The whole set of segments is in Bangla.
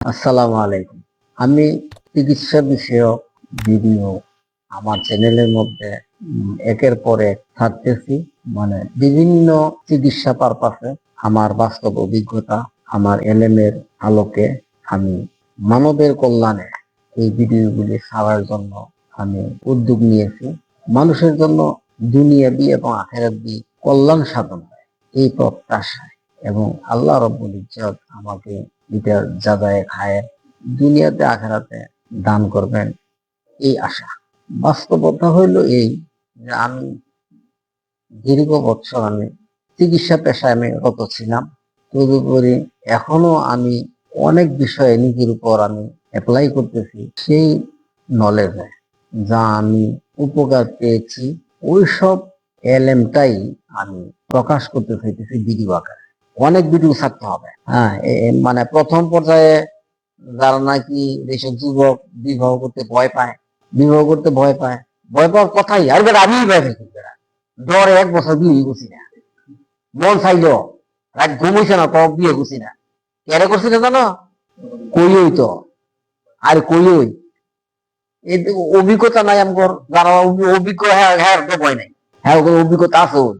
আসসালামু আলাইকুম। আমি চিকিৎসা বিষয়ক ভিডিও আমার চ্যানেলের মধ্যে একের পর থাকতেছি মানে বিভিন্ন চিকিৎসা পারপাসে আমার বাস্তব অভিজ্ঞতা, আমার এলএমের আলোকে আমি মানবের কল্যাণে এই ভিডিওগুলি ছাড়ার জন্য আমি উদ্যোগ নিয়েছি। মানুষের জন্য দুনিয়াবি এবং আখেরাবি কল্যাণ সাধন এই প্রত্যাশায় এবং আল্লাহ রব্বুল ইজ্জত আমাকে এটার জাদায় খায় দুনিয়াতে আখেরাতে দান করবেন এই আশা। বাস্তবতা হইল এই যে আমি দীর্ঘ বছর আমি চিকিৎসা পেশায় আমি রত ছিলাম। তদুপরি এখনও আমি অনেক বিষয়ে নিজের উপর আমি অ্যাপ্লাই করতেছি সেই নলেজে যা আমি উপকার পেয়েছি। ওই সব এলএমটাই আমি প্রকাশ করতে চাইতেছি ভিডিও আকারে। অনেক ভিডিও থাকতে হবে। হ্যাঁ মানে প্রথম পর্যায়ে যারা নাকি দেশের যুবক বিবাহ করতে ভয় পায়, বিবাহ করতে ভয় পায়, ভয় পাওয়ার কথাই, আর বেটা আমি ভয় বেটা। ডরে এক বছর বিয়ে করছি না। মন চাইল, রাত ঘুমাইছে না তো বিয়ে করছি না। কেন করছি না জানো? কই ওই তো? আর কই ওই? অভিজ্ঞতা নাই আমার, যারা অভিজ্ঞ হ্যাঁ হ্যাঁ ভয় নাই। হ্যাঁ অভিজ্ঞতা আছে ওর।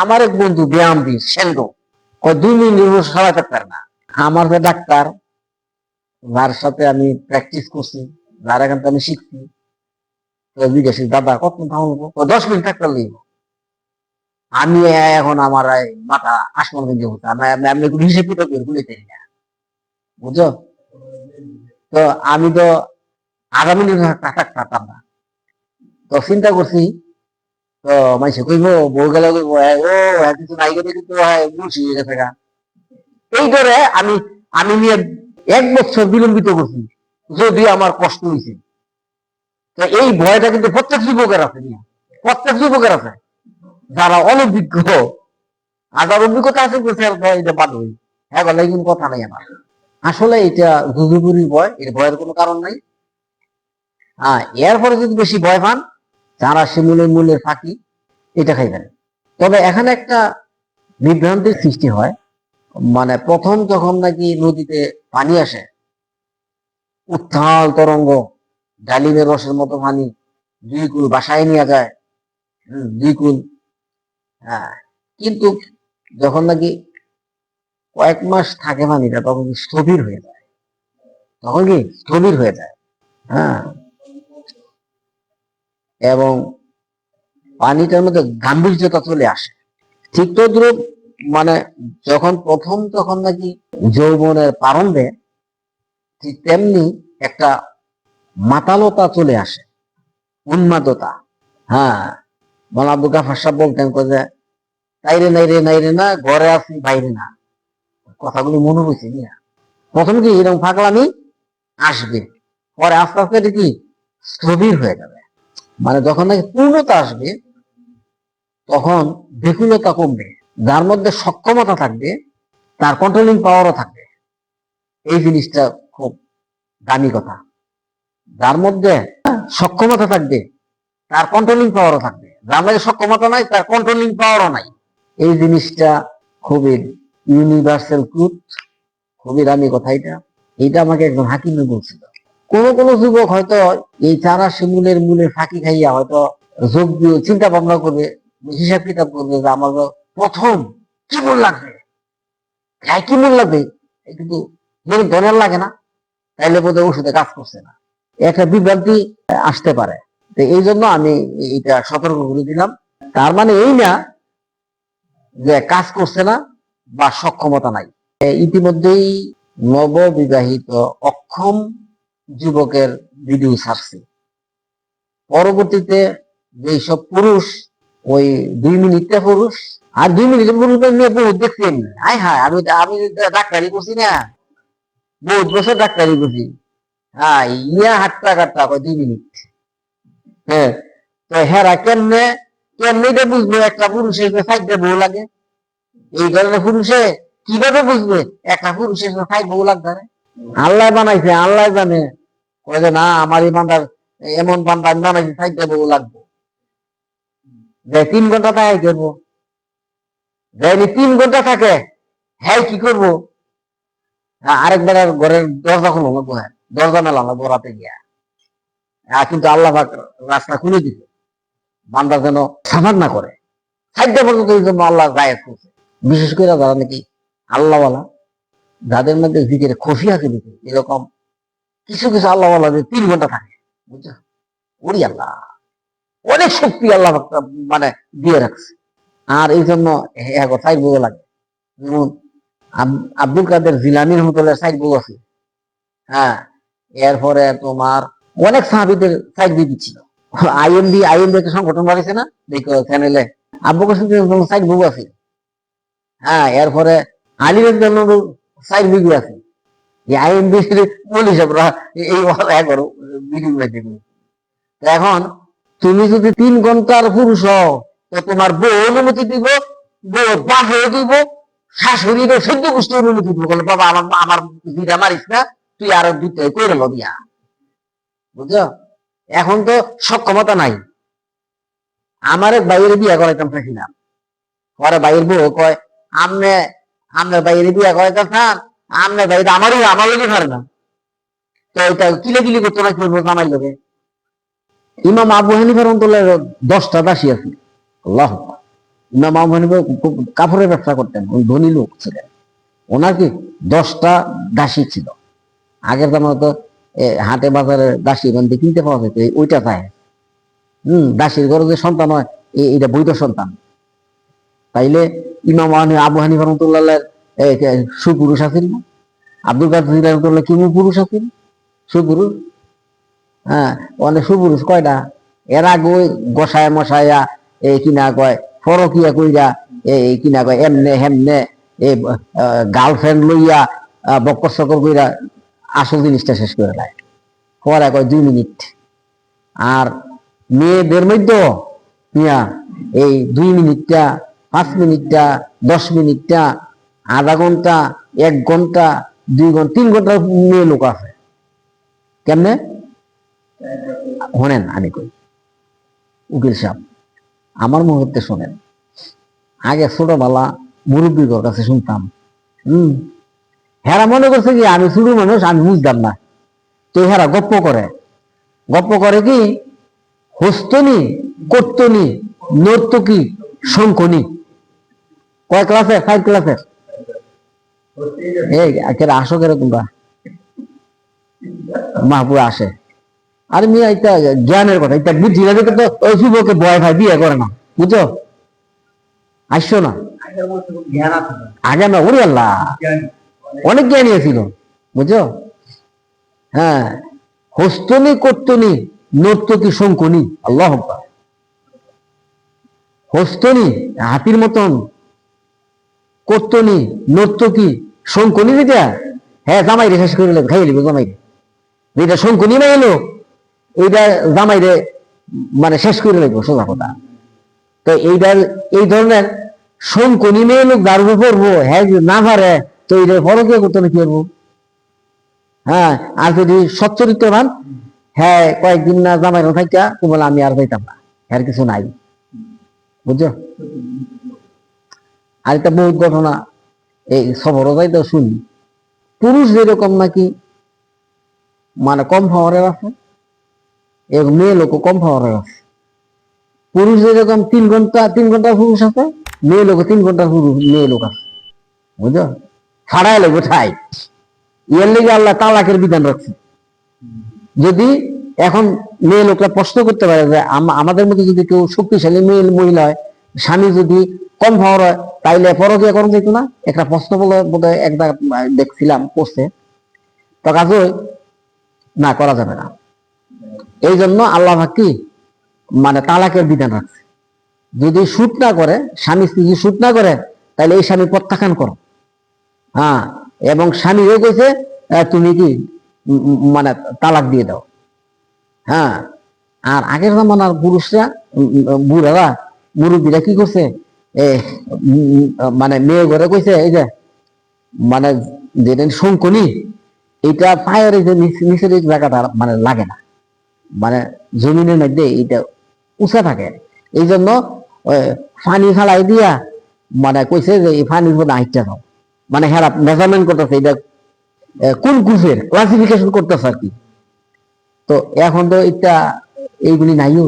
আমার এক বন্ধু ব্যায়াম দি সেন্ড দুই মিনিট থাকতে পারে না। আমার যে ডাক্তার, যার সাথে আমি প্র্যাকটিস করছি, যার এখান থেকে আমি শিখছি তো জিজ্ঞাসা দাদা, কত ও দশ মিনিট থাকতে লাগবে আমি এখন আমার মাথা আসমান ভেঙে হতো আমি আমি কোনো হিসেব কিতাব দিই না। বুঝছ? তো আমি তো আগামী দিন থাকতাম না। তো চিন্তা করছি তো মাইসে কইব বউ গেলে কইব "হ্যাঁ, ও হ্যাঁ কিছু নাই কিন্তু এই ধরে আমি আমি নিয়ে এক বছর বিলম্বিত করছি যদি আমার কষ্ট হয়েছে এই ভয়টা কিন্তু প্রত্যেক যুবকের আছে। প্রত্যেক যুবকের আছে। যারা অনভিজ্ঞ আর যার অভিজ্ঞতা আছে এটা বাদ হই হ্যাঁ কথা নাই আমার আসলে এটা জুজুগুরি ভয় এর ভয়ের কোনো কারণ নাই। হ্যাঁ এরপরে যদি বেশি ভয় পান যারা শিমুলের মূলের ফাঁকি এটা খাইবেন তবে এখানে একটা বিভ্রান্তির সৃষ্টি হয়। মানে প্রথম যখন নাকি নদীতে পানি আসে উত্থাল তরঙ্গ, ডালিমের রসের মতো পানি দুই কুল বাসায় নিয়ে যায় দুই কুল হ্যাঁ কিন্তু যখন নাকি কয়েক মাস থাকে পানিটা, তখন স্থবির হয়ে যায়? তখন কি স্থবির হয়ে যায়? হ্যাঁ। এবং পানিটার মধ্যে গাম্ভীর্যতা চলে আসে। ঠিক তদ্রুপ মানে যখন প্রথম তখন নাকি যৌবনের প্রারম্ভে ঠিক তেমনি একটা মাতালতা চলে আসে, উন্মাদতা। হ্যাঁ মানে আব্দুল গাফার বলতেন যে তাইরে নাইরে নাইরে না, ঘরে আসি বাইরে না। কথাগুলি মনে হয়েছে নিয়া প্রথম কি এরকম ফাঁকলামি আসবে, পরে আস্তে আস্তে এটা কি স্থবির হয়ে যাবে। মানে যখন নাকি পূর্ণতা আসবে, তখন বেকুলতা কমবে, যার মধ্যে সক্ষমতা থাকবে, তার কন্ট্রোলিং পাওয়ারও থাকবে। এই জিনিসটা খুব দামি কথা। যার মধ্যে সক্ষমতা থাকবে, তার কন্ট্রোলিং পাওয়ারও থাকবে। যার মধ্যে সক্ষমতা নাই, তার কন্ট্রোলিং পাওয়ারও নাই। এই জিনিসটা খুবই ইউনিভার্সাল ট্রুথ খুবই দামি কথা এটা। এটা আমাকে একজন হাকিমে বলছিল। কোন কোন যুবক হয়তো এই চারা শিমুলের মূলে ফাঁকি খাইয়া হয়তো যোগ দিয়ে চিন্তা ভাবনা করবে, হিসাব কিতাব করবে যে আমার প্রথম কি মূল লাগবে? হ্যাঁ কি মূল লাগবে? কিন্তু যদি ধনের লাগে না। তাইলে বোধহয় ওষুধে কাজ করছে না। একটা বিভ্রান্তি আসতে পারে। তো এই জন্য আমি এটা সতর্ক করে দিলাম। তার মানে এই না যে কাজ করছে না বা সক্ষমতা নাই। ইতিমধ্যেই নববিবাহিত অক্ষম যুবকের ভিডিও ছাড়ছি। পরবর্তীতে যেসব পুরুষ, ওই দুই মিনিটটা পুরুষ, আর দুই মিনিট পুরুষ নিয়ে বহুত দেখছি আমি। হাই আমি আমি ডাক্তারি করছি না। বহুত বছর ডাক্তারি করছি। হ্যাঁ ইয়া হাটটা কাটটা দুই মিনিট। হ্যাঁ তো হেরা কেমনে কেমনে এটা বুঝব? একটা পুরুষের যে সাইডে বউ লাগে। এই ধরনের পুরুষে কীভাবে বুঝবে? একটা পুরুষের সাইড বউ লাগবে? আল্লাহ বানাইছে আল্লাহ জানে। কয় যে না আমার এই এমন বান্দা আমি বানাইছি সাইডে বউ লাগবে। যে তিন ঘণ্টা তাই করব যদি তিন ঘণ্টা থাকে হ্যাঁ কি করব? হ্যাঁ, আরেকবার ঘরের দরজা খুলো না বোঝায় দরজা মেলা না গোড়াতে গিয়া। হ্যাঁ, কিন্তু আল্লাহ রাস্তা খুলে দিছে বান্দা যেন সাফার না করে। সাইডটা পর্যন্ত আল্লাহ জায়েজ করছে। বিশেষ করে যারা নাকি আল্লাহওয়ালা। যাদের মধ্যে জিকের খফি আছে দিকে এরকম কিছু কিছু আল্লাহ যে তিন ঘণ্টা থাকে, বুঝছ? ওরি আল্লাহ, অনেক শক্তি আল্লাহ মানে দিয়ে রাখছে। আর এই জন্য সাইড বউ লাগে। যেমন আব্দুল কাদের জিলানির হোটেলের সাইড বউ আছে। হ্যাঁ এরপরে তোমার অনেক সাহাবিদের সাইড দিয়ে দিচ্ছিল। আইএমডি আইএমডি একটা সংগঠন বাড়িছে না? দেখো চ্যানেলে আব্বু কাসিম সাইড বউ আছে। হ্যাঁ এরপরে আলিমের জন্য সাইড ভিডিও আছে। পুলিশ আমরা এই দেখবে। এখন তুমি যদি তিন ঘণ্টার পুরুষ হও, তো তোমার বউ অনুমতি দিব, বউ দিব গোষ্ঠী অনুমতি দিব। বলে, বাবা, আমার আমার বিটা মারিস না, তুই আরও দুটো করে লো দিয়া বুঝছ? এখন তো সক্ষমতা নাই। আমার এক বাইরে বিয়া করাইতাম চাইছিলাম পরে বাইরের বউ কয়, আমনে আমনে বাইরে বিয়া করাইতাম না আমনে বাইরে আমারই আমার লোকে পারে না। তো এটা কিলে কিলি করতো না কি আমার লোকে। ইমাম আবু হানিফার অন্তলের দশটা দাসী আছে। আল্লাহ ইমাম আবু হানিফা কাপড়ের ব্যবসা করতেন, ওই ধনী লোক ছিলেন। ওনার কি দশটা দাসী ছিল। আগের জামানো তো হাটে বাজারে দাসী থেকে কিনতে পাওয়া যেত ওইটা চায়। হম, দাসীর ঘরে যে সন্তান হয় এটা বৈধ সন্তান। তাইলে ইমাম আবু হানিফা রহমতুল্লাহ সুপুরুষ আছেন না? আব্দুল কাদের রহমতুল্লাহ কি পুরুষ আছেন? সুপুরুষ? হ্যাঁ অনেক সুপুরুষ, কয়টা? এর ওই গোসায় মশায়া এই কিনা কয়, ফরকিয়া কইরা এই কিনা কয়, এমনে হেমনে, এ গার্লফ্রেন্ড লইয়া বক্কর সকর কইরা আসল জিনিসটা শেষ করে দেয়। পরে কয়, দুই মিনিট। আর মেয়েদের মধ্যে মিয়া, এই দুই মিনিটটা পাঁচ মিনিটটা, দশ মিনিটটা, আধা ঘণ্টা, এক ঘণ্টা, দুই ঘণ্টা, তিন ঘণ্টা মেয়ে লোক আছে। কেমনে? শোনেন, আমি কই। উকিল সাহেব, আমার মুহূর্তে শোনেন। আগে ছোটবেলা মুরব্বীর কাছে শুনতাম। হম? হেরা মনে করছে কি, আমি ছোট মানুষ, আমি বুঝতাম না। তো হেরা গপ্প করে। গপ্প করে কি, হস্তনি, কর্তনি, নর্তকি শঙ্কনি কয় ক্লাসে? ফাইভ ক্লাসে এই, একের আসো কেরে তোমরা মাহবুব আসে। আর মিয়া, এটা জ্ঞানের কথা। এটা বুঝি না, দেখে তো, ওই বয় ভাই বিয়ে করে না। বুঝছ? আসছো না? আগে না, ওরে আল্লাহ। অনেক জ্ঞানী ছিল বুঝো হ্যাঁ। হস্তনি, কর্তনি, নর্তকি, শঙ্কনি। আল্লাহ। হস্তনি, হাতির মতন। কর্তনি নর্তকি শঙ্কনি যেটা? হ্যাঁ জামাই রে শেষ করে নেবে, খাইয়ে নেবে জামাই যেটা শঙ্কনি না এলো এইটা জামাই রে মানে শেষ করে নেব সোজা কথা। তো এইটার এই ধরনের শঙ্কনি মেয়ে লোক উপর পড়ব হ্যাঁ না পারে তো এইটা ফরকে করতে না কি করব? হ্যাঁ আর যদি সচ্চরিত্রবান হ্যাঁ কয়েকদিন না জামাই না থাকিয়া তুমি আমি আর যাইতাম না আর কিছু নাই। বুঝছ? আর একটা বহুত ঘটনা, এই সবরও যাইতে শুনি। পুরুষ যেরকম নাকি মানে কম পাওয়ারের আছে, এবং মেয়ে লোক কম পাওয়ারের আছে। পুরুষ যেরকম তিন ঘণ্টা তিন ঘণ্টা পুরুষ আছে, মেয়ে লোক তিন ঘণ্টা পুরুষ, মেয়ে লোক আছে। বুঝছ? ছাড়াই লোক ঠাই এর লেগে আল্লাহ তালাকের বিধান রাখছে। যদি এখন মেয়ে লোকরা প্রশ্ন করতে পারে যে আম- আমাদের মধ্যে যদি কেউ শক্তিশালী মেয়ে, মহিলা হয়, স্বামী যদি পাওয়ার হয় তাইলে পরকিয়া করা যেত না। একটা প্রশ্ন বলে বোধ হয় একটা দেখছিলাম পোস্টে তো কাজে না করা যাবে না। এই জন্য আল্লাহ কি? মানে তালাকের বিধান রাখছে। যদি শুট না করে স্বামী স্ত্রী যদি শুট না করে তাহলে এই স্বামী প্রত্যাখ্যান করো। হ্যাঁ এবং স্বামীও কইছে আহ, তুমি কি মানে তালাক দিয়ে দাও। হ্যাঁ আর আগের জামানার পুরুষরা বুড়ারা মুরব্বীরা কি করছে? মানে মেয়ে ঘরে কইছে, এই যে মানে যেটা শঙ্কনি এটা পায়ের যে নিচ- নিচের জায়গাটা মানে লাগে না। মানে জমিনের মধ্যে এটা উঁচা থাকে। এই জন্য পানি ফেলাই দিয়া মানে কইছে যে এই পানির মধ্যে হাইটটা দাও। মানে হেরা মেজারমেন্ট করতেছে এটা কোন গ্রুপের? ক্লাসিফিকেশন করতেছে আর কি। তো এখন তো এটা এইগুলি নাইও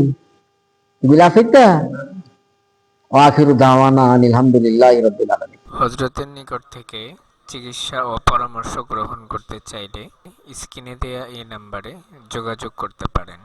এগুলি আছে আখিরু দাওয়ানা আলহামদুলিল্লাহ রবিল আলমী হজরতের নিকট থেকে চিকিৎসা ও পরামর্শ গ্রহণ করতে চাইলে স্ক্রিনে দেয়া এই নাম্বারে যোগাযোগ করতে পারেন।